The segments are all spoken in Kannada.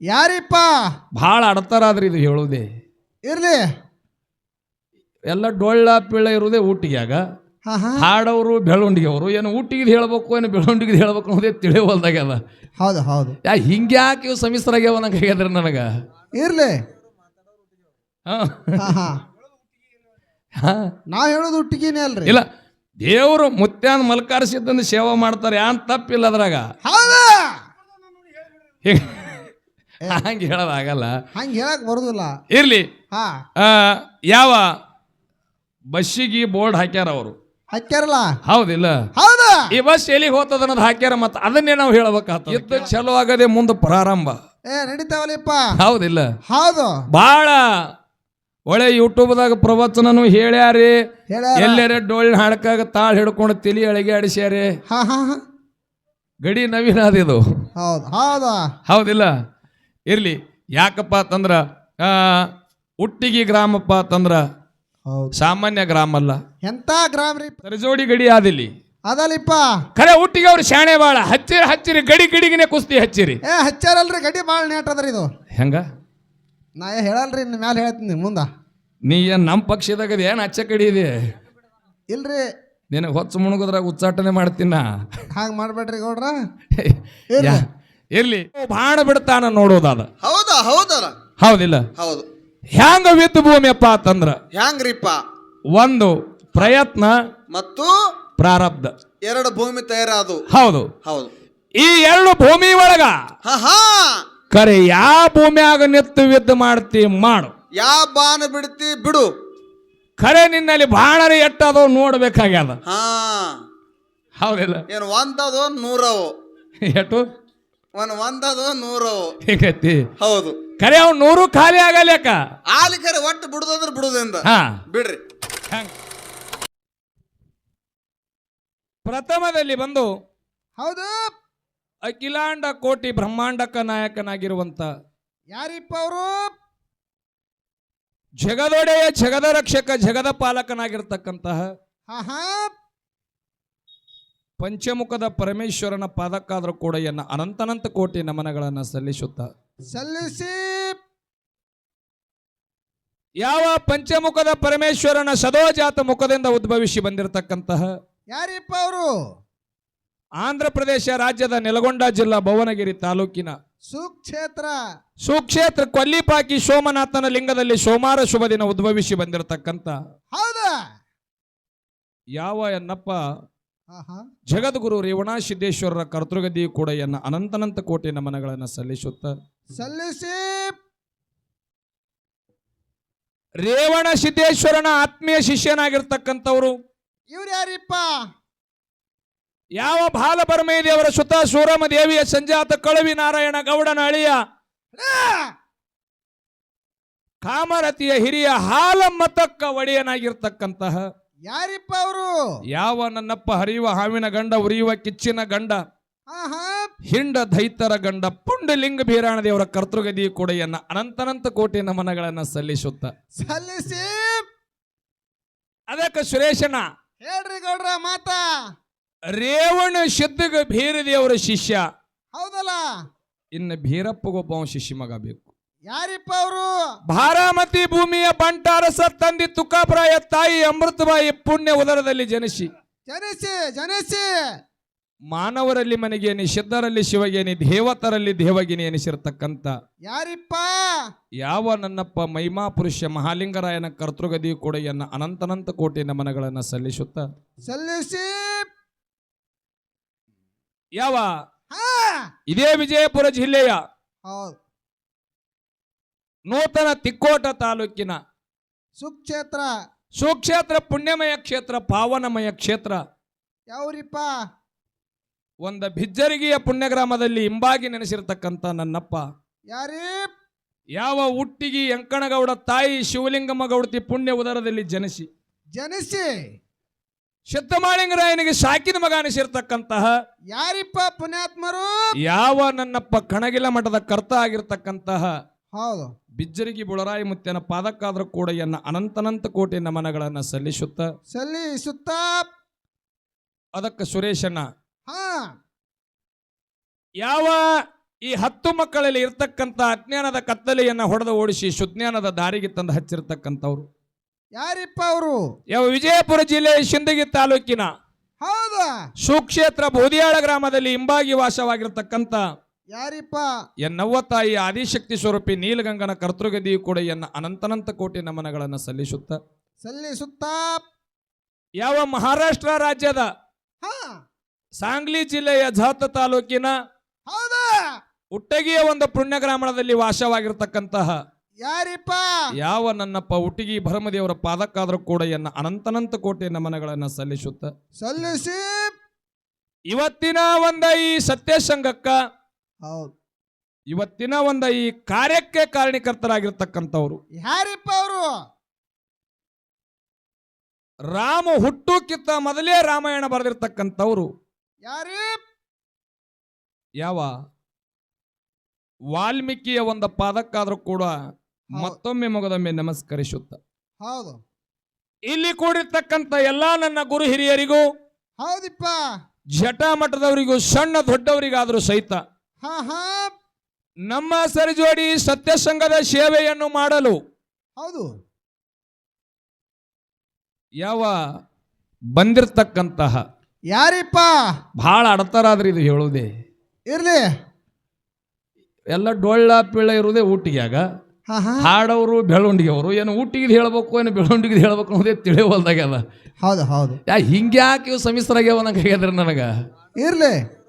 ಯಾರಿಪ್ಪ? ಭಾಳ ಅಡ್ತಾರಾದ್ರಿ ಇದು ಹೇಳೋದೇ ಇರ್ಲಿ. ಎಲ್ಲ ಡೊಳ್ಳ ಪಿಳ್ಳ ಇರೋದೇ ಊಟಿಗ್ಯಾಗ. ಹಾ ಹಾ. ಹಾಡೋರು ಬೆಳವಣಿಗೆ ಅವರು ಏನು ಊಟಿಗೆ ಹೇಳ್ಬೇಕು ಏನು ಬೆಳವಣಿಗೆ ಹೇಳ್ಬೇಕು ಅನ್ನೋದೇ ತಿಳಿವಲ್ದಾಗ್ಯದ ಹೌದು ಹೌದು. ಯಾ ಹಿಂಗೆ ಯಾಕೆ ಇವು ಸಮಿಸ್ರಾಗ್ಯಾವ ನಂಗೆ ಆಗ್ಯದ್ರಿ ನನಗೆ. ಇರ್ಲಿ. ನಾ ಹೇಳೋದು ಹುಟ್ಟಿಗೆನೇ ಅಲ್ರಿ. ಇಲ್ಲ ದೇವರು ಮುತ್ಯಾನ್ ಮಲ್ಕಾರಿಸಿದ್ದನ್ನು ಸೇವಾ ಮಾಡ್ತಾರೆ ಯಾನ್ ತಪ್ಪಿಲ್ಲ ಅದ್ರಾಗ. ಹೌದಾ. ಹಿಂಗ್- ಹೇಳೋದಾಗಲ್ಲ ಹಂಗೆ ಹೇಳಕ್ ಬರುದಿಲ್ಲ. ಇರ್ಲಿ. ಹಾ. ಆ, ಯಾವ ಬಸ್ಸಿಗೆ ಬೋರ್ಡ್ ಹಾಕ್ಯಾರ ಅವರು? ಹಾಕ್ಯಾರಲ್ಲ? ಹೌದಿಲ್ಲ. ಹೌದು. ಈ ಬಸ್ ಎಲ್ಲಿಗೆ ಹೋಗ್ತದ ಅನ್ನೋದು ಹಾಕ್ಯಾರ ಮತ್ತೆ ಅದನ್ನೇ ನಾವು ಹೇಳಬೇಕಾತ ಇದ್ದು ಚಲೋ ಆಗದೆ ಮುಂದೆ ಪ್ರಾರಂಭ. ಏ ನಡೀತಾವಲ್ಲಪ್ಪ ಹೌದಿಲ್ಲ. ಹೌದು. ಬಹಳ ಒಳ್ಳೆ ಯೂಟ್ಯೂಬ್ದಾಗ ಪ್ರವಚನನು ಹೇಳ್ಯಾರಿ. ಎಲ್ಲರ ಡೋಳಿನ ಹಾಡ್ಕಾಗ ತಾಳ್ ಹಿಡ್ಕೊಂಡು ತಿಳಿ ಅಳಿಗೆ ಆಡಿಸ್ಯಾರಿ. ಹಾ ಹಾ ಹಾ. ಗಡಿ ನವೀನ ಅದಿದು ಹೌದು ಹೌದಾ. ಹೌದಿಲ್ಲ. ಇರ್ಲಿ. ಯಾಕಪ್ಪ ಅಂತಂದ್ರೆ ಆ, ಉಟ್ಟಿಗಿ ಗ್ರಾಮಪ್ಪ ಅಂತಂದ್ರ ಸಾಮಾನ್ಯ ಗ್ರಾಮ ಅಲ್ಲ. ಎಂತ ಗ್ರಾಮ ರೀ? ತರಜೋಡಿ ಗಡಿ ಆದಿಲ್ಲಿ. ಅದಲ್ಲಿಪ್ಪ. ಖರೆ ಉಟ್ಟಿಗೆ ಅವ್ರು ಶಾಣೆ ಬಾಳ. ಹಚ್ಚಿರಿ ಹಚ್ಚಿರಿ ಗಡಿ ಗಡಿಗಿನೇ ಕುಸ್ತಿ ಹಚ್ಚಿರಿ. ಏ ಹಚ್ಚಾರಲ್ರಿ ಗಡಿ ಭಾಳ ನೇಟ್ ಅದ್ರಿ ಇದು. ಹೆಂಗ? ನಾ ಏ ಹೇಳಲ್ರಿ ಇನ್ನು ಮ್ಯಾಲೆ ಹೇಳ್ತೀನಿ ಮುಂದ. ನೀ ಏನ್ ನಮ್ಮ ಪಕ್ಷದಾಗ ಏನು ಹಚ್ಚ ಕಡಿ ಇದೆ? ಇಲ್ರಿ. ನಿನಗೆ ಹೊಚ್ಚ ಮುಣುಗುದ್ರಾಗ ಉಚ್ಚಾಟನೆ ಮಾಡ್ತೀನ ಹಾಗೆ ಮಾಡ್ಬೇಡ್ರಿ ಗೌಡ್ರ. ಇರ್ಲಿ ಬಾಣ ಬಿಡ್ತಾನ ನೋಡೋದಾದ. ಹೌದಾ ಹೌದಲ್ಲ ಹೌದಿಲ್ಲ? ಹೌದು. ಹ್ಯಾಂಗ ವಿತ್ ಭೂಮಿಯಪ್ಪ ಅಂತಂದ್ರ? ಹ್ಯಾಂಗ್ರಿಪ್ಪ? ಒಂದು ಪ್ರಯತ್ನ ಮತ್ತು ಪ್ರಾರಬ್ಧ. ಎರಡು ಭೂಮಿ ತಯಾರಾದು. ಹೌದು. ಹೌದು. ಈ ಎರಡು ಭೂಮಿ ಒಳಗ ಹಾ ಕರೆ ಯಾವ ಭೂಮಿಯಾಗ ನಿತ್ತು ವಿದ್ದು ಮಾಡ್ತಿ ಮಾಡು. ಯಾ ಬಾಣ ಬಿಡ್ತಿ ಬಿಡು. ಖರೆ ನಿನ್ನಲ್ಲಿ ಬಾಣರಿ ಎಟ್ಟದೋ ನೋಡ್ಬೇಕಾಗ್ಯದ. ಹಾ. ಹೌದಿಲ್ಲ? ಏನು ಒಂದದು ನೂರವು? ಎಟ್ಟು ಒಂದು ಒಂದದು ನೂರು. ಹಿಂಗತಿ? ಹೌದು. ಖರೆ ಅವ್ನು ನೂರು ಖಾಲಿ ಆಗಲ್ಯಾಕ? ಆಲಿಕರೆ ಒಟ್ಟು ಬಿಡುದಂದ್ರೆ ಬಿಡುದಿಂದ ಹಾ. ಬಿಡ್ರಿ. ಹಂಗ್. ಪ್ರಥಮದಲ್ಲಿ ಬಂದು ಹೌದು. ಅಖಿಲಾಂಡ ಕೋಟಿ ಬ್ರಹ್ಮಾಂಡಕ ನಾಯಕನಾಗಿರುವಂತ ಯಾರಿಪ್ಪ ಅವರು? ಜಗದೊಡೆಯ ಜಗದ ರಕ್ಷಕ ಜಗದ ಪಾಲಕನಾಗಿರ್ತಕ್ಕಂತಹ ಹಾ ಹಾ ಪಂಚಮುಖದ ಪರಮೇಶ್ವರನ ಪಾದಕ್ಕಾದರೂ ಕೂಡ ಎನ್ನ ಅನಂತನಂತ ಕೋಟಿ ನಮನಗಳನ್ನು ಸಲ್ಲಿಸುತ್ತ. ಸಲ್ಲಿಸಿ. ಯಾವ ಪಂಚಮುಖದ ಪರಮೇಶ್ವರನ ಸದೋಜಾತ ಮುಖದಿಂದ ಉದ್ಭವಿಸಿ ಬಂದಿರತಕ್ಕಂತಹ ಯಾರಿಪ್ಪ ಅವರು? ಆಂಧ್ರ ಪ್ರದೇಶ ರಾಜ್ಯದ ನೆಲಗೊಂಡ ಜಿಲ್ಲಾ ಭುವನಗಿರಿ ತಾಲೂಕಿನ ಸುಕ್ಷೇತ್ರ. ಸುಕ್ಷೇತ್ರ ಕೊಲ್ಲಿಪಾಕಿ ಸೋಮನಾಥನ ಲಿಂಗದಲ್ಲಿ ಸೋಮವಾರ ಶುಭ ದಿನ ಉದ್ಭವಿಸಿ ಬಂದಿರತಕ್ಕಂತ. ಹೌದಾ? ಯಾವ ಎನ್ನಪ್ಪ? ಜಗದ್ಗುರು ರೇವಣ ಸಿದ್ದೇಶ್ವರರ ಕರ್ತೃಗದಿ ಕೂಡ ಎನ್ನ ಅನಂತನಂತ ಕೋಟಿ ನಮನಗಳನ್ನು ಸಲ್ಲಿಸುತ್ತ. ಸಲ್ಲಿಸಿ. ರೇವಣ ಸಿದ್ದೇಶ್ವರನ ಆತ್ಮೀಯ ಶಿಷ್ಯನಾಗಿರ್ತಕ್ಕಂಥವ್ರು. ಇವ್ರು ಯಾರಿಪ್ಪ? ಯಾವ ಬಾಲಪರಮೇ ದೇವರ ಸುತ ಸೂರಮ ದೇವಿಯ ಸಂಜಾತ ಕಳವಿ ನಾರಾಯಣ ಗೌಡನ ಅಳಿಯ. ಕಾಮರತಿಯ ಹಿರಿಯ ಹಾಲ ಮತಕ್ಕ ಒಡೆಯನಾಗಿರ್ತಕ್ಕಂತಹ. ಯಾರಿಪ್ಪ ಅವರು? ಯಾವ ನನ್ನಪ್ಪ ಹರಿಯುವ ಹಾವಿನ ಗಂಡ ಉರಿಯುವ ಕಿಚ್ಚಿನ ಗಂಡ ಹಿಂಡ ದೈತರ ಗಂಡ ಪುಂಡಲಿಂಗ ಬೀರಾಣ ದೇವರ ಕರ್ತೃಗದಿ ಕೊಡೆಯನ್ನ ಅನಂತನಂತ ಕೋಟಿ ನಮನಗಳನ್ನ ಸಲ್ಲಿಸುತ್ತ. ಸಲ್ಲಿಸಿ. ಅದಕ್ಕೆ ಸುರೇಶನ ಹೇಳ್ರಿ ಗೌಡ್ರ ಮಾತಾ. ರೇವಣ ಸಿದ್ಧಗ ಭೀರ ದೇವರ ಶಿಷ್ಯ. ಹೌದಲ್ಲ? ಇನ್ನು ಭೀರಪ್ಪಗೊಬ್ಬ ಶಿಷ್ಯ ಮಗ ಬೇಕು. ಯಾರಿಪ್ಪ ಅವರು? ಭಾರಾಮತಿ ಭೂಮಿಯ ಬಂಟಾರಸ ತಂದಿ ತುಕಾಪ್ರಾಯ ತಾಯಿ ಅಮೃತಬಾಯಿ ಪುಣ್ಯ ಉದರದಲ್ಲಿ ಜನಿಸಿ. ಜನಿಸಿ ಜನಿಸಿ. ಮಾನವರಲ್ಲಿ ಮನೆಗೇನಿ ಸಿದ್ಧರಲ್ಲಿ ಶಿವಗೇನಿ ದೇವತರಲ್ಲಿ ದೇವಗಿನಿ ಎನಿಸಿರ್ತಕ್ಕಂಥ ಯಾರಿಪ್ಪ? ಯಾವ ನನ್ನಪ್ಪ ಮಹಿಮಾ ಪುರುಷ ಮಹಾಲಿಂಗರಾಯನ ಕರ್ತೃಗದಿ ಕೂಡ ಎನ್ನ ಅನಂತನಂತ ಕೋಟಿ ನಮನಗಳನ್ನು ಸಲ್ಲಿಸುತ್ತ. ಸಲ್ಲಿಸಿ. ಯಾವ? ಹಾ. ಇದೇ ವಿಜಯಪುರ ಜಿಲ್ಲೆಯ ಹೌದು. ನೂತನ ತಿಕ್ಕೋಟ ತಾಲೂಕಿನ ಸುಕ್ಷೇತ್ರ. ಸುಕ್ಷೇತ್ರ ಪುಣ್ಯಮಯ ಕ್ಷೇತ್ರ ಪಾವನಮಯ ಕ್ಷೇತ್ರ. ಯಾವ್ರಿಪ್ಪ? ಒಂದ ಬಿಜ್ಜರಿಗೆಯ ಪುಣ್ಯಗ್ರಾಮದಲ್ಲಿ ಹಿಂಬಾಗಿ ನೆನೆಸಿರ್ತಕ್ಕಂಥ ನನ್ನಪ್ಪ. ಯಾರಿ? ಯಾವ ಹುಟ್ಟಿಗಿ ಎಂಕಣಗೌಡ ತಾಯಿ ಶಿವಲಿಂಗಮ್ಮ ಗೌಡತಿ ಪುಣ್ಯ ಉದರದಲ್ಲಿ ಜನಿಸಿ. ಜನಿಸಿ. ಸಿದ್ದಮಾಳಿಂಗರಾಯನಿಗೆ ಸಾಕಿನ ಮಗ ಅನಿಸಿರ್ತಕ್ಕಂತಹ ಯಾರಿಪ್ಪ ಪುಣ್ಯಾತ್ಮರು? ಯಾವ ನನ್ನಪ್ಪ ಕಣಗಿಲ ಮಠದ ಕರ್ತ ಆಗಿರ್ತಕ್ಕಂತಹ ಹೌದು. ಬಿಜ್ಜರಿಗೆ ಬುಳರಾಯಿ ಮುತ್ತಿನ ಪಾದಕ್ಕಾದ್ರ ಕೂಡ ಎನ್ನ ಅನಂತನಂತ ಕೋಟಿ ನಮನಗಳನ್ನು ಸಲ್ಲಿಸುತ್ತ. ಸಲ್ಲಿಸುತ್ತ. ಅದಕ್ಕೆ ಸುರೇಶನ ಹಾ. ಯಾವ ಈ ಹತ್ತು ಮಕ್ಕಳಲ್ಲಿ ಇರ್ತಕ್ಕಂಥ ಅಜ್ಞಾನದ ಕತ್ತಲೆಯನ್ನ ಹೊಡೆದು ಓಡಿಸಿ ಸುಜ್ಞಾನದ ದಾರಿಗೆ ತಂದು ಹಚ್ಚಿರ್ತಕ್ಕಂಥವ್ರು. ಯಾರಿಪ್ಪ ಅವರು? ಯಾವ ವಿಜಯಪುರ ಜಿಲ್ಲೆಯ ಶಿಂದಗಿ ತಾಲೂಕಿನ ಹೌದಾ? ಸುಕ್ಷೇತ್ರ ಬೋದಿಯಾಳ ಗ್ರಾಮದಲ್ಲಿ ಹಿಂಬಾಗಿ ವಾಸವಾಗಿರ್ತಕ್ಕಂಥ ಯಾರಿಪ್ಪ? ಎನ್ನವ್ವ ತಾಯಿ ಆದಿಶಕ್ತಿ ಸ್ವರೂಪಿ ನೀಲಗಂಗನ ಕರ್ತೃಗದಿಯು ಕೂಡ ಎನ್ನ ಅನಂತನಂತ ಕೋಟಿ ನಮನಗಳನ್ನು ಸಲ್ಲಿಸುತ್ತ. ಸಲ್ಲಿಸುತ್ತ? ಯಾವ ಮಹಾರಾಷ್ಟ್ರ ರಾಜ್ಯದ? ಹಾ. ಸಾಂಗ್ಲಿ ಜಿಲ್ಲೆಯ ಜಾತ ತಾಲೂಕಿನ ಹೌದಾ. ಉಟ್ಟಗಿಯ ಒಂದು ಪುಣ್ಯ ಗ್ರಾಮದಲ್ಲಿ ವಾಸವಾಗಿರ್ತಕ್ಕಂತಹ ಯಾರಿಪ್ಪ? ಯಾವ ನನ್ನಪ್ಪ ಉಟ್ಟಿಗಿ ಭರಮದೇವರ ಪಾದಕ್ಕಾದರೂ ಕೂಡ ಎನ್ನ ಅನಂತನಂತ ಕೋಟಿ ನಮನಗಳನ್ನು ಸಲ್ಲಿಸುತ್ತ. ಸಲ್ಲಿಸಿ. ಇವತ್ತಿನ ಒಂದ ಈ ಸತ್ಯಸಂಗಕ್ಕ ಹೌದು. ಇವತ್ತಿನ ಒಂದ ಈ ಕಾರ್ಯಕ್ಕೆ ಕಾರಣೀಕರ್ತರಾಗಿರ್ತಕ್ಕಂಥವ್ರು ಯಾರಿಪ್ಪ ಅವರು? ರಾಮ ಹುಟ್ಟುಕ್ಕಿಂತ ಮೊದಲೇ ರಾಮಾಯಣ ಬರೆದಿರ್ತಕ್ಕಂಥವ್ರು. ಯಾರಿ? ಯಾವ? ವಾಲ್ಮೀಕಿಯ ಒಂದು ಪಾದಕ್ಕಾದರೂ ಕೂಡ ಮತ್ತೊಮ್ಮೆ ಮೊಗದೊಮ್ಮೆ ನಮಸ್ಕರಿಸುತ್ತ. ಹೌದು. ಇಲ್ಲಿ ಕೂಡಿರ್ತಕ್ಕಂಥ ಎಲ್ಲಾ ನನ್ನ ಗುರು ಹಿರಿಯರಿಗೂ ಹೌದಿಪ್ಪ. ಜಟ ಮಠದವರಿಗೂ ಸಣ್ಣ ದೊಡ್ಡವರಿಗಾದರೂ ಸಹಿತ ಹಾ ಹಾ. ನಮ್ಮ ಸರಿಜೋಡಿ ಸತ್ಯಸಂಘದ ಸೇವೆಯನ್ನು ಮಾಡಲು ಹೌದು. ಯಾವ ಬಂದಿರ್ತಕ್ಕಂತಹ ಯಾರಿಪ್ಪ? ಬಹಳ ಅಡತರಾದ್ರಿ ಇದು ಹೇಳುವುದೇ. ಇರ್ಲಿ. ಎಲ್ಲ ಡೊಳ್ಳ ಪಿಳ್ಳ ಇರುವುದೇ ಊಟಿಗ್ಯಾಗ. ಹಾ ಹಾ. ಹಾಡವರು ಬೆಳವಣಿಗೆಯವರು ಏನು ಊಟಿಗೆ ಹೇಳ್ಬೇಕು ಏನು ಬೆಳವಣಿಗೆ ಹೇಳ್ಬೇಕು ಅನ್ನೋದೇ ತಿಳಿವಲ್ದಾಗ್ಯದ ಹೌದು ಹೌದು. ಯಾ ಹಿಂಗ್ಯಾಕೆ ಇವು ಸಮಿಸ್ರಾಗ್ಯಾವ ನಂಗೆ ಆಗ್ಯದ್ರಿ ನನಗೆ. ಇರ್ಲಿ.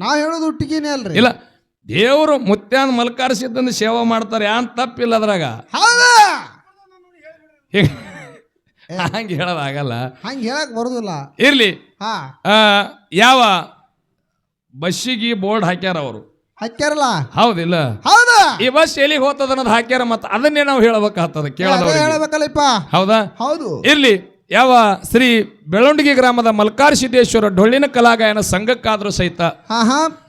ನಾವ್ ಹೇಳೋದು ಹುಟ್ಟಿಗೆನೇ ಅಲ್ರಿ? ಇಲ್ಲ ದೇವರು ಮುತ್ಯಾನ್ ಮಲ್ಕಾರಿಸಿದ್ದಂದು ಸೇವೆ ಮಾಡ್ತಾರೆ ಯಾನ್ ತಪ್ಪಿಲ್ಲ ಅದ್ರಾಗ. ಹೌದಾ? ಹಂಗೆ ಹೇಳೋದಾಗಲ್ಲ ಹಂಗ ಹೇಳಕ್ ಬರುದಿಲ್ಲ. ಇರ್ಲಿ. ಯಾವ ಬಸ್ಸಿಗೆ ಬೋರ್ಡ್ ಹಾಕ್ಯಾರ ಅವರು. ಹಾಕ್ಯಾರಲ್ಲ? ಹೌದಿಲ್ಲ. ಹೌದಾ? ಈ ಬಸ್ ಎಲ್ಲಿಗೆ ಹೋಗ್ತದ ಅನ್ನೋದು ಹಾಕ್ಯಾರ ಮತ್ತೆ ಅದನ್ನೇ ನಾವು ಹೇಳಬೇಕಾಗ್ತದ ಕೇಳೋದು ಹೇಳ್ಬೇಕಲ್ಲಪ್ಪ. ಹೌದಾ? ಹೌದು. ಇರ್ಲಿ. ಯಾವ ಶ್ರೀ ಬೆಳವಣಿಗೆ ಗ್ರಾಮದ ಮಲ್ಕಾರ್ ಸಿದ್ದೇಶ್ವರ ಡೊಳ್ಳಿನ ಕಲಾಗಾಯನ ಸಂಘಕ್ಕಾದರೂ ಸಹಿತ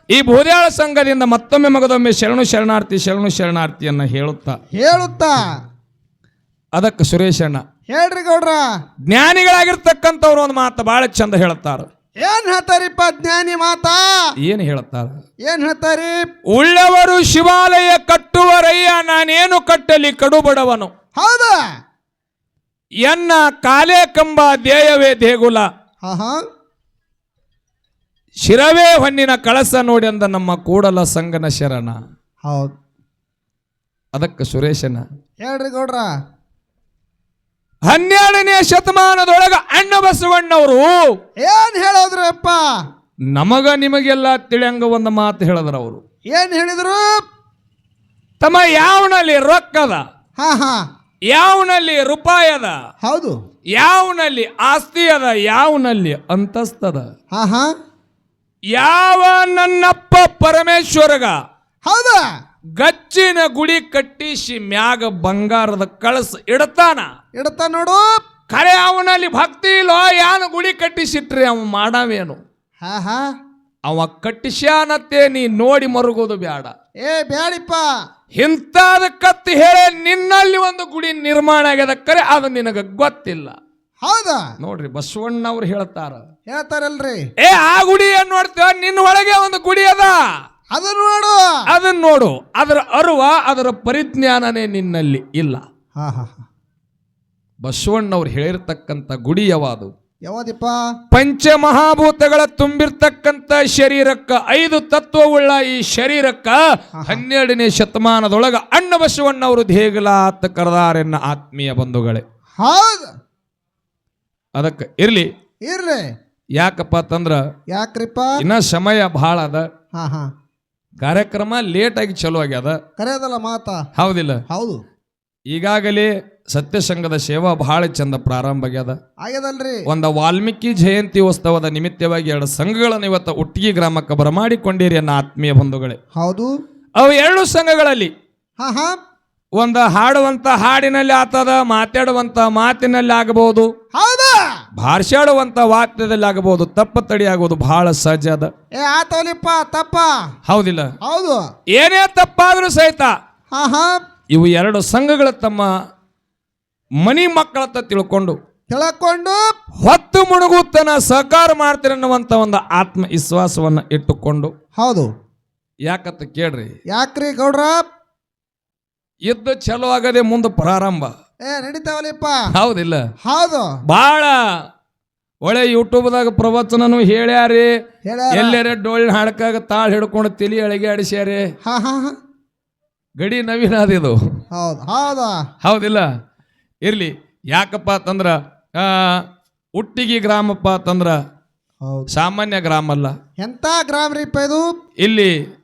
ಈ ಭೂದ್ಯಾಳ ಸಂಘದಿಂದ ಮತ್ತೊಮ್ಮೆ ಮಗದೊಮ್ಮೆ ಶರಣು ಶರಣಾರ್ಥಿ ಶರಣು ಶರಣಾರ್ಥಿಯನ್ನ ಹೇಳುತ್ತಾ? ಹೇಳುತ್ತಾ? ಅದಕ್ಕೆ ಸುರೇಶ್ ಅಣ್ಣ. ಹೇಳ್ರಿ ಗೌಡ್ರ. ಜ್ಞಾನಿಗಳಾಗಿರ್ತಕ್ಕಂಥವ್ರು ಒಂದು ಮಾತು ಬಹಳ ಚಂದ ಹೇಳುತ್ತಾರ ಏನ್ ಹೇಳ್ತಾರಿಪ್ಪ ಜ್ಞಾನಿ ಮಾತಾ? ಏನು ಹೇಳ್ತಾರ? ಏನ್ ಹೇಳ್ತಾರಿ? ಉಳ್ಳವರು ಶಿವಾಲಯ ಕಟ್ಟುವರಯ್ಯ ನಾನೇನು ಕಟ್ಟಲಿ ಕಡುಬಡವನು. ಹೌದಾ? ಎನ್ನ ಕಾಲೇ ಕಂಬ ದೇಯವೇ ದೇಗುಲ. ಶಿರವೇ ಹೊನ್ನಿನ ಕಳಸ ನೋಡಿ ಅಂದ ನಮ್ಮ ಕೂಡಲ ಸಂಗನ ಶರಣ. ಹೌದು. ಅದಕ್ಕೆ ಸುರೇಶನ. ಹೇಳ್ರಿ ಗೌಡ್ರ. ಹನ್ನೆರಡನೇ ಶತಮಾನದೊಳಗ ಅಣ್ಣ ಬಸವಣ್ಣವರು. ಏನ್ ಹೇಳೋದ್ರಪ್ಪ? ನಮಗ ನಿಮಗೆಲ್ಲ ತಿಳಿಯಂಗ ಒಂದು ಮಾತು ಹೇಳಿದ್ರ ಅವರು. ಏನ್ ಹೇಳಿದ್ರು? ತಮ್ಮ ಯಾವನಲ್ಲಿ ರೊಕ್ಕದ? ಹಾ ಹಾ ಯಾವನಲ್ಲಿ ರೂಪಾಯಿ ಅದ ಹೌದು. ಯಾವನಲ್ಲಿ ಆಸ್ತಿ ಅದ ಯಾವನಲ್ಲಿ ಅಂತಸ್ತದ? ಯಾವ ನನ್ನಪ್ಪ ಪರಮೇಶ್ವರಗ ಹೌದಾ. ಗಚ್ಚಿನ ಗುಡಿ ಕಟ್ಟಿಸಿ ಮ್ಯಾಗ ಬಂಗಾರದ ಕಳಸ ಇಡತಾನ? ಇಡತ ನೋಡು. ಖರೆ ಅವನಲ್ಲಿ ಭಕ್ತಿ ಇಲ್ಲೋ ಯಾನು ಗುಡಿ ಕಟ್ಟಿಸಿಟ್ರಿ ಅವ ಮಾಡವೇನು? ಹಾ ಹಾ ಅವ ಕಟ್ಟಿಸ್ಯಾನತ್ತೆ ನೀ ನೋಡಿ ಮರುಗೋದು ಬ್ಯಾಡ. ಏ ಬ್ಯಾಡಿಪ್ಪ. ಇಂಥದ ಕತ್ತಿ ಹೇಳಿ ನಿನ್ನಲ್ಲಿ ಒಂದು ಗುಡಿ ನಿರ್ಮಾಣ ಆಗ್ಯದ ಕರೆ ಅದು ನಿನಗೆ ಗೊತ್ತಿಲ್ಲ. ಹೌದಾ? ನೋಡ್ರಿ ಬಸವಣ್ಣವ್ರು ಹೇಳ್ತಾರ. ಹೇಳ್ತಾರಲ್ರಿ. ಏ ಆ ಗುಡಿ ಏನ್ ನೋಡ್ತೀವ ನಿನ್ನ ಒಳಗೆ ಒಂದು ಗುಡಿ ಅದ. ಅದನ್ನ ನೋಡು. ಅದನ್ನ ನೋಡು. ಅದರ ಅರುವ ಅದರ ಪರಿಜ್ಞಾನನೇ ನಿನ್ನಲ್ಲಿ ಇಲ್ಲ. ಹಾ ಹಾ ಹಾ. ಬಸವಣ್ಣವ್ರು ಹೇಳಿರ್ತಕ್ಕಂಥ ಗುಡಿ ಯಾವುದು? ಯಾವದಿಪ್ಪ? ಪಂಚಮಹಾಭೂತಗಳ ತುಂಬಿರ್ತಕ್ಕಂಥ ಶರೀರಕ್ಕ ಐದು ತತ್ವವುಳ್ಳ ಈ ಶರೀರಕ್ಕ ಹನ್ನೆರಡನೇ ಶತಮಾನದೊಳಗ ಅಣ್ಣ ಬಸವಣ್ಣವರು ಅಂತ ಕರೆದಾರೆನ್ನ ಆತ್ಮೀಯ ಬಂಧುಗಳೇ. ಹೌದು. ಅದಕ್ಕೆ ಇರ್ಲಿ. ಇರ್ಲಿ. ಯಾಕಪ್ಪ ಅಂತಂದ್ರ ಯಾಕ್ರಿಪ್ಪ? ಇನ್ನ ಸಮಯ ಬಹಳ ಅದ. ಹಾ ಹಾ ಕಾರ್ಯಕ್ರಮ ಲೇಟ್ ಆಗಿ ಚಲೋ ಆಗ್ಯದ. ಕರೆಯದಲ್ಲ ಮಾತಾ. ಹೌದಿಲ್ಲ? ಹೌದು. ಈಗಾಗಲೇ ಸತ್ಯಸಂಗದ ಸೇವಾ ಬಹಳ ಚಂದ ಪ್ರಾರಂಭ ಆಗ್ಯದ. ಆಗ್ಯದಲ್ರಿ. ಒಂದ ವಾಲ್ಮೀಕಿ ಜಯಂತಿ ಉತ್ಸವದ ನಿಮಿತ್ತವಾಗಿ ಎರಡು ಸಂಘಗಳನ್ನು ಇವತ್ತು ಒಟ್ಟಿಗೆ ಗ್ರಾಮಕ್ಕೆ ಬರಮಾಡಿಕೊಂಡಿರಿ ಅನ್ನ ಆತ್ಮೀಯ ಬಂಧುಗಳೇ. ಹೌದು. ಅವು ಎರಡು ಸಂಘಗಳಲ್ಲಿ. ಹಾ ಹಾ. ಒಂದು ಹಾಡುವಂತ ಹಾಡಿನಲ್ಲಿ ಆತದ ಮಾತಾಡುವಂತ ಮಾತಿನಲ್ಲಿ ಆಗಬಹುದು ಹೌದಾ. ಭಾಷಾಡುವಂತ ವಾಕ್ಯದಲ್ಲಿ ಆಗಬಹುದು ತಪ್ಪ ತಡಿ ಆಗೋದು ಬಹಳ ಸಹಜ ಅದ. ಏ ಆತವಲಿಪ್ಪ ತಪ್ಪ. ಹೌದಿಲ್ಲ. ಹೌದು. ಏನೇ ತಪ್ಪಾದ್ರೂ ಸಹಿತ ಹಾ ಹಾ. ಇವು ಎರಡು ಸಂಘಗಳ ತಮ್ಮ ಮನಿ ಮಕ್ಕಳತ್ತ ತಿಳ್ಕೊಂಡು ತಿಳ್ಕೊಂಡು ಹೊತ್ತು ಮುಣುಗುತ್ತನ ಸಹಕಾರ ಮಾಡ್ತೀರಿ ಅನ್ನುವಂತ ಒಂದು ಆತ್ಮವಿಶ್ವಾಸವನ್ನ ಇಟ್ಟುಕೊಂಡು ಹೌದು. ಯಾಕತ್ತ ಕೇಳ್ರಿ? ಯಾಕ್ರಿ ಗೌಡ್ರ? ಇದ್ದ ಚಲೋ ಆಗದೆ ಮುಂದೆ ಪ್ರಾರಂಭ. ಏ ನಡೀತಾವಲಿಪ್ಪ. ಹೌದಿಲ್ಲ. ಹೌದು. ಬಹಳ ಒಳ್ಳೆ ಯೂಟ್ಯೂಬ್ದಾಗ ಪ್ರವಚನನು ಹೇಳ್ಯಾರಿ. ಹೇಳ ಎಲ್ಲರ ಡೋಳಿನ ಹಾಡ್ಕಾಗ ತಾಳ್ ಹಿಡ್ಕೊಂಡು ತಲಿ ಅಳಿಗೆ ಆಡಿಸ್ಯಾರಿ. ಹಾ ಹಾ ಹಾ. ಗಡಿ ನವೀನ ಅದಿದು ಹೌದು. ಹೌದಾ? ಹೌದಿಲ್ಲ. ಇರ್ಲಿ. ಯಾಕಪ್ಪ ತಂದ್ರ ಆ, ಉಟ್ಟಿಗಿ ಗ್ರಾಮಪ್ಪ ತಂದ್ರ ಹೌದು. ಸಾಮಾನ್ಯ ಗ್ರಾಮ ಅಲ್ಲ. ಎಂತ ಗ್ರಾಮ ರೀಪ್ಪ ಇದು? ಇಲ್ಲಿ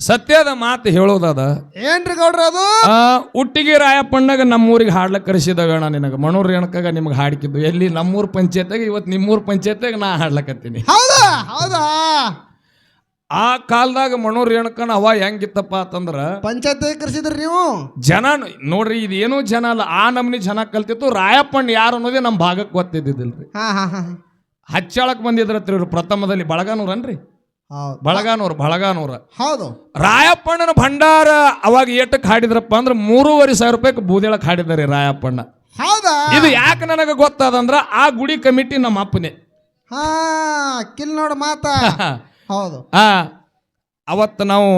ಸತ್ಯದ ಮಾತು ಹೇಳೋದದ. ಏನ್ರಿ ಗೌಡ್ರ ಅದು? ಆ, ಉಟ್ಟಿಗೆ ರಾಯಪ್ಪಣ್ಣಗ ನಮ್ಮೂರಿಗೆ ಹಾಡ್ಲಕ್ ಕರೆಸಿದವೇಣ ನಿನಗೆ. ಮಣೂರ್ ಎಣಕಾಗ ನಿಮ್ಗೆ ಹಾಡ್ಕಿದ್ದು. ಎಲ್ಲಿ ನಮ್ಮೂರ್ ಪಂಚಾಯತ್ಗೆ ಇವತ್ತು ನಿಮ್ಮೂರ್ ಪಂಚಾಯತ್ಗೆ ನಾ ಹಾಡ್ಲಕತ್ತೀನಿ. ಹೌದಾ? ಹೌದಾ? ಆ ಕಾಲದಾಗ ಮನೋರ್ ಎಣ್ಕಣ ಅವ ಹೆಂಗಿತ್ತಪ್ಪ ಅಂತಂದ್ರ ಪಂಚಾಯತ್ ಕರ್ಸಿದ್ರಿ ನೀವು? ಜನ ನೋಡ್ರಿ ಇದೇನು ಜನ ಅಲ್ಲ ಆ ನಮ್ನಿ ಜನ ಕಲ್ತಿತ್ತು. ರಾಯಪ್ಪಣ್ಣ ಯಾರು ಅನ್ನೋದೇ ನಮ್ಮ ಭಾಗಕ್ಕೆ ಗೊತ್ತಿದ್ದಿಲ್ರಿ ಹಾ ಹಾ ಹಾ. ಹಚ್ಚಾಳಕ್ ಬಂದಿದ್ರತ್ರಿ ಇವ್ರು ಪ್ರಥಮದಲ್ಲಿ ಬಳಗಾನೂರನ್ರಿ. ಹೌದು. ಬಳಗಾನೂರ್ ಬಳಗಾನೂರ. ಹೌದು. ರಾಯಪ್ಪಣ್ಣನ ಭಂಡಾರ ಅವಾಗ ಏಟಕ್ಕೆ ಹಾಡಿದ್ರಪ್ಪ ಅಂದ್ರೆ ಮೂರುವರೆ ಸಾವಿರ ರೂಪಾಯಿಗೆ ಬೂದೇಳಕ್ ಹಾಡಿದ್ದಾರೆ ರಾಯಪ್ಪಣ್ಣ. ಹೌದಾ? ಇದು ಯಾಕೆ ನನಗೆ ಗೊತ್ತಾದಂದ್ರ ಆ ಗುಡಿ ಕಮಿಟಿ ನಮ್ಮ ಅಪ್ಪನೇ ಹಾ ಕಿಲ್ ನೋಡು ಮಾತಾ ಹೌದು. ಆ ಅವತ್ತು ನಾವು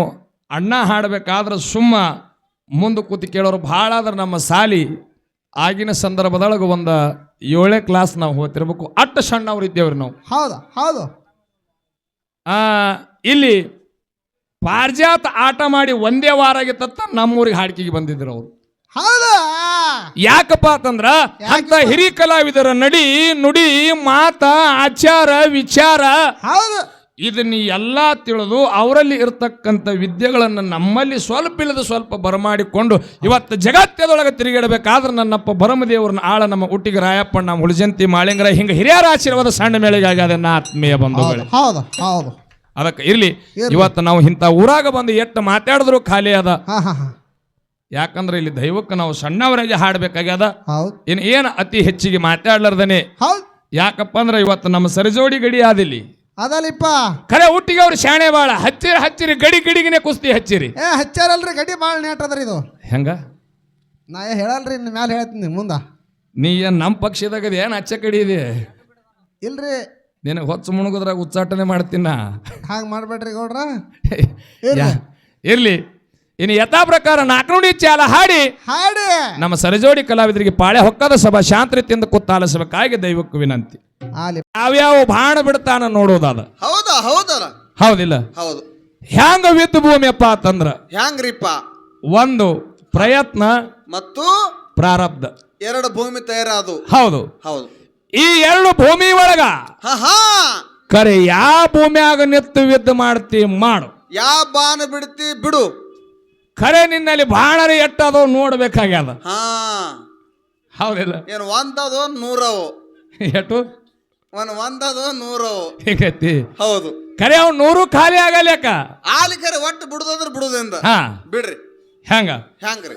ಅಣ್ಣ ಹಾಡಬೇಕಾದ್ರೆ ಸುಮ್ಮ ಮುಂದೆ ಕೂತಿ ಕೇಳೋರು ಭಾಳ ಆದ್ರೆ ನಮ್ಮ ಸಾಲಿ ಆಗಿನ ಸಂದರ್ಭದೊಳಗೆ ಒಂದು ಏಳೇ ಕ್ಲಾಸ್ ನಾವು ಹೋಗ್ತಿರ್ಬೇಕು ಅಟ್ಟ ಸಣ್ಣವ್ರು ಇದ್ದೇವ್ರಿ ನಾವು. ಹೌದು ಹೌದು. ಆ, ಇಲ್ಲಿ ಪಾರ್ಜಾತ್ ಆಟ ಮಾಡಿ ಒಂದೇ ವಾರ ಆಗಿತ್ತ ನಮ್ಮೂರಿಗೆ ಹಾಡ್ಕಿಗೆ ಬಂದಿದ್ರು ಅವರು. ಹೌದಾ ಯಾಕಪ್ಪ ಅಂತಂದ್ರ ಅಂತ ಹಿರಿ ಕಲಾವಿದರ ನಡಿ ನುಡಿ ಮಾತ ಆಚಾರ ವಿಚಾರ ಹೌದು. ಇದನ್ನ ಎಲ್ಲ ತಿಳಿದು ಅವರಲ್ಲಿ ಇರತಕ್ಕಂಥ ವಿದ್ಯೆಗಳನ್ನು ನಮ್ಮಲ್ಲಿ ಸ್ವಲ್ಪ ಇಲ್ಲದ ಸ್ವಲ್ಪ ಬರಮಾಡಿಕೊಂಡು ಇವತ್ತು ಜಗತ್ತದೊಳಗೆ ತಿರುಗಿಡಬೇಕಾದ್ರೆ ನನ್ನಪ್ಪ ಭರಮದೇವ್ರನ್ನ ಆಳ ನಮ್ಮ ಹುಟ್ಟಿಗೆ ರಾಯಪ್ಪಣ್ಣ ಹುಳಜಂತಿ ಮಾಳಿಂಗರ ಹಿಂಗೆ ಹಿರಿಯರ ಆಶೀರ್ವಾದ ಸಣ್ಣ ಮೇಳಿಗಾಗಿ ಅದನ್ನು ಆತ್ಮೀಯ ಬಂಧುಗಳು. ಹೌದು ಹೌದು ಅದಕ್ಕೆ ಇರಲಿ ಇವತ್ತು ನಾವು ಇಂಥ ಊರಾಗ ಬಂದು ಎಷ್ಟು ಮಾತಾಡಿದ್ರು ಖಾಲಿ ಅದ. ಯಾಕಂದ್ರೆ ಇಲ್ಲಿ ದೈವಕ್ಕೆ ನಾವು ಸಣ್ಣವರಾಗಿ ಹಾಡಬೇಕಾಗ್ಯದ. ಇನ್ನು ಏನು ಅತಿ ಹೆಚ್ಚಿಗೆ ಮಾತಾಡ್ಲಾರ್ದನೆ. ಯಾಕಪ್ಪ ಅಂದ್ರೆ ಇವತ್ತು ನಮ್ಮ ಸರಿಜೋಡಿ ಗಡಿ ಆದಿಲ್ಲಿ. ಅದಲ್ಲಿಪ್ಪ ಕರೆ ಹುಟ್ಟಿಗೆ ಅವ್ರು ಶಾಣೆ ಬಾಳ. ಹಚ್ಚಿರಿ ಹಚ್ಚಿರಿ ಗಡಿ ಗಡಿಗಿನೇ ಕುಸ್ತಿ ಹಚ್ಚಿರಿ. ಏ ಹಚ್ಚಾರಲ್ರಿ ಗಡಿ ಭಾಳ ನೇಟ್ ಅದ್ರಿ ಇದು. ಹೆಂಗ? ನಾ ಏ ಹೇಳಲ್ರಿ ಇನ್ನು ಮ್ಯಾಲೆ ಹೇಳ್ತೀನಿ ಮುಂದ. ನೀ ಏನು ನಮ್ಮ ಪಕ್ಷದಾಗ ಏನು ಹಚ್ಚ ಕಡಿ ಇದೆ? ಇಲ್ರಿ. ನಿನಗೆ ಹೊಚ್ಚ ಮುಣುಗುದ್ರಾಗ ಉಚ್ಚಾಟನೆ ಮಾಡ್ತೀನ? ಹಾಗೆ ಮಾಡ್ಬೇಡ್ರಿ ಗೌಡ್ರ. ಇರ್ಲಿ. ಇನ್ನು ಯಥಾ ಪ್ರಕಾರ ನಾಲ್ಕು ಚಾಲ ಹಾಡಿ. ಹಾಡಿ. ನಮ್ಮ ಸರಜೋಡಿ ಕಲಾವಿದರಿಗೆ ಪಾಳೆ ಹೊಕ್ಕದ ಸಭಾ ಶಾಂತ ರೀತಿಯಿಂದ ಕುತ್ತಾಲಿಸಬೇಕಾಗಿ ದೈವಕ್ಕೆ ವಿನಂತಿ. ಯಾವ್ಯಾವ ಬಾಣ ಬಿಡ್ತಾನ ನೋಡೋದಾದ ಹೌದಾ ಹೌದಲ್ಲ? ಹೌದಿಲ್ಲ. ಹೌದು. ಹ್ಯಾಂಗ ವಿತ್ ಭೂಮಿಯಪ್ಪ ಅಂತಂದ್ರ? ಹ್ಯಾಂಗ್ರಿಪ್ಪ? ಒಂದು ಪ್ರಯತ್ನ ಮತ್ತು ಪ್ರಾರಬ್ಧ. ಎರಡು ಭೂಮಿ ತಯಾರಾದು. ಹೌದು. ಹೌದು. ಈ ಎರಡು ಭೂಮಿ ಒಳಗ ಹಾ ಹಾ. ಕರೆ ಯಾವ ಭೂಮಿಯಾಗ ನಿತ್ತು ವಿದ್ದ ಮಾಡ್ತಿ ಮಾಡು. ಯಾವ ಬಾಣ ಬಿಡ್ತಿ ಬಿಡು. ಖರೆ ನಿನ್ನಲ್ಲಿ ಬಾಣರಿ ಎಟ್ಟದೋ ನೋಡ್ಬೇಕಾಗ್ಯದ. ಹಾ. ಹೌದಿಲ್ಲ. ಏನು ಒಂದದೋ ನೂರವು. ಎಟ್ಟು ಒಂದು ಒಂದದು ನೂರು. ಹಿಂಗತಿ? ಹೌದು. ಖರೆ ಅವ್ನು ನೂರು ಖಾಲಿ ಆಗಲ್ಯಾಕ? ಆಲಿಕರೆ ಒಟ್ಟು ಬಿಡುದಂದ್ರೆ ಬಿಡುದಿಂದ. ಹಾ. ಬಿಡ್ರಿ. ಹೆಂಗ? ಹ್ಯಾಂಗ್ರಿ